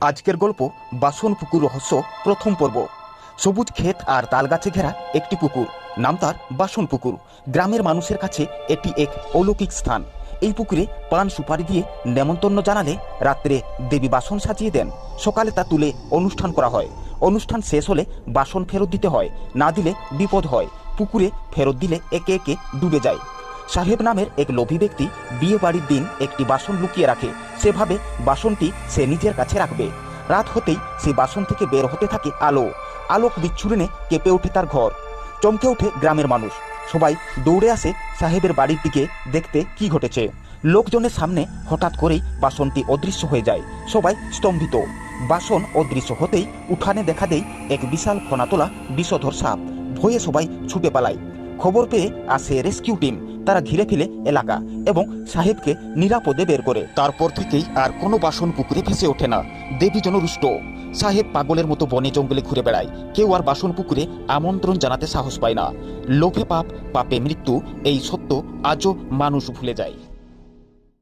আজকের গল্প বাসন পুকুর রহস্য প্রথম পর্ব। সবুজ ক্ষেত আর তাল গাছে ঘেরা একটি পুকুর। নাম তার বাসন পুকুর। গ্রামের মানুষের কাছে এটি এক অলৌকিক স্থান। এই পুকুরে পান সুপারি দিয়ে নেমন্তন্ন জানালে রাত্রে দেবী বাসন সাজিয়ে দেন। সকালে তা তুলে অনুষ্ঠান করা হয়। অনুষ্ঠান শেষ হলে বাসন ফেরত দিতে হয়। না দিলে বিপদ হয়। পুকুরে ফেরত দিলে একে একে ডুবে যায়। সাহেব নামের এক লোভী ব্যক্তি বিয়ে বাড়ির দিন একটি বাসন লুকিয়ে রাখে। সেভাবে বাসনটি সে নিজের কাছে রাখবে। রাত হতেই সে বাসন থেকে বের হতে থাকে আলো। আলোক বিচ্ছুরণে কেঁপে ওঠে তার ঘর। চমকে ওঠে গ্রামের মানুষ। সবাই দৌড়ে আসে সাহেবের বাড়ির দিকে দেখতে কি ঘটেছে। লোকজনের সামনে হঠাৎ করেই বাসনটি অদৃশ্য হয়ে যায়। সবাই স্তম্ভিত। বাসন অদৃশ্য হতেই উঠানে দেখা দেয় এক বিশাল ফনাতোলা বিষধর সাপ। ভয়ে সবাই ছুটে পালায়। খবর পেয়ে আসে রেস্কিউ টিম। তারা ঘিরে ফেলে এলাকা এবং সাহেবকে নিরাপদে বের করে। তারপর থেকেই আর কোনো বাসন পুকুরে ভেসে ওঠে না। দেবী যেন রুষ্ট। সাহেব পাগলের মতো বনে জঙ্গলে ঘুরে বেড়ায়। কেউ আর বাসন পুকুরে আমন্ত্রণ জানাতে সাহস পায় না। লোভে পাপ, পাপে মৃত্যু, এই সত্য আজও মানুষ ভুলে যায়।